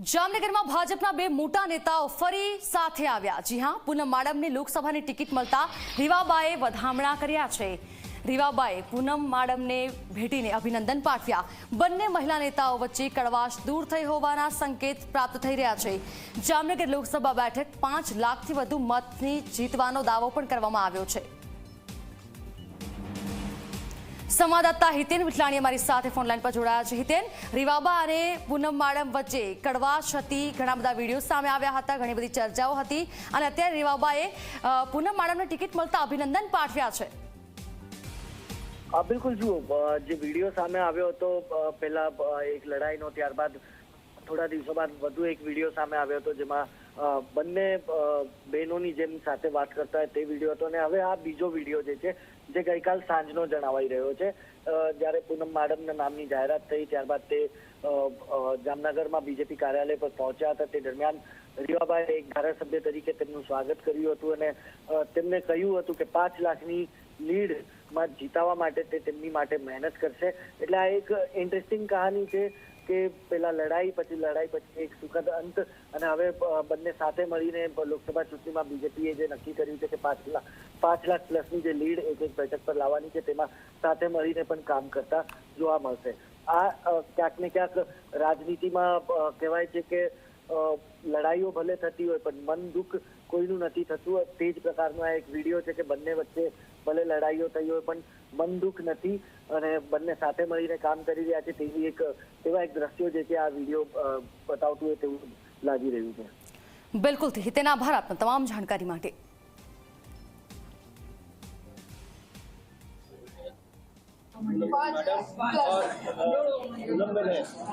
જામનગરમાં ભાજપના બે મોટા નેતાઓ ફરી સાથે આવ્યા. જી હા, પૂનમ માડમને લોકસભાની ટિકિટ મળતા રીવાબાએ વધામણા કર્યા છે. રીવાબાએ પૂનમ માડમને ભેટીને અભિનંદન પાઠવ્યા. બંને મહિલા નેતાઓ વચ્ચે કડવાશ દૂર થઈ હોવાના સંકેત પ્રાપ્ત થઈ રહ્યા છે. જામનગર લોકસભા બેઠક પાંચ લાખથી વધુ મતની જીતવાનો દાવો પણ કરવામાં આવ્યો છે. સંવાદદાતા હિતેન વિઠલાણી અમારી સાથે ફોનલાઈન પર જોડાયા છે. હિતેન, રીવાબા અને પૂનમ માડમ વચ્ચે કડવાશ હતી, ઘણા બધા વીડિયો સામે આવ્યા હતા, ઘણી બધી ચર્ચાઓ હતી અને અત્યારે રીવાબાએ પૂનમ માડમને ટિકિટ મળતા અભિનંદન પાઠવ્યા છે. બિલકુલ જુઓ જે વીડિયો સામે આવ્યો હતો પહેલા એક લડાઈનો ત્યારબાદ થોડા દિવસો બાદ વધુ એક વીડિયો સામે આવ્યો હતો જેમાં બંને બહેનોની જેમ સાથે વાત કરતા હોય તે વીડિયો હતો અને હવે આ બીજો વીડિયો જે છે, જે ગઈકાલ સાંજનો જણાવાઈ રહ્યો છે જ્યારે પૂનમ માડમના નામની જાહેરાત થઈ ત્યારબાદ તે જામનગરમાં બીજેપી કાર્યાલય પર પહોંચ્યા હતા. તે દરમિયાન રીવાભાઈ એક ધારાસભ્ય તરીકે તેમનું સ્વાગત કર્યું હતું અને તેમને કહ્યું હતું કે પાંચ લાખની લીડમાં જીતાવા માટે તે તેમની માટે મહેનત કરશે. એટલે આ એક ઇન્ટરેસ્ટિંગ કહાની છે. કે પેલા લડાઈ, પછી લડાઈ, પછી એક સુખદ અંત. અને હવે બંને સાથે મળીને લોકસભા ચૂંટણીમાં બીજેપીએ જે નક્કી કર્યું છે કે પાંચ લાખ પાંચ લાખ પ્લસની જે લીડ એક એક બેઠક પર લાવવાની છે, તેમાં સાથે મળીને પણ કામ કરતા જોવા મળશે. આ ક્યાંક ને ક્યાંક રાજનીતિમાં કહેવાય છે કે લડાઈઓ ભલે થતી હોય, પણ મન દુઃખ કોઈનું નથી થતું. તે જ પ્રકારનો આ એક વીડિયો છે કે બંને વચ્ચે ભલે લડાઈઓ થઈ હોય, પણ મન દુઃખ નથી અને બંને સાથે મળીને કામ કરી રહ્યા છે. તેવી એક એવા એક દ્રશ્યો જે છે આ વીડિયો બતાવતું હોય તેવું લાગી રહ્યું છે. બિલકુલ. હિતેન આભાર આપનો તમામ જાણકારી માટે.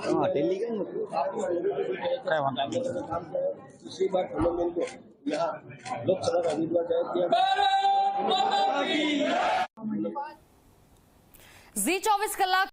हाँ दिल्ली का ही कई वांधा नहीं इसी बार फिल्म को यहाँ लोकसभा का उम्मीदवार जाहिर किया ઝી ચોવીસ કલાક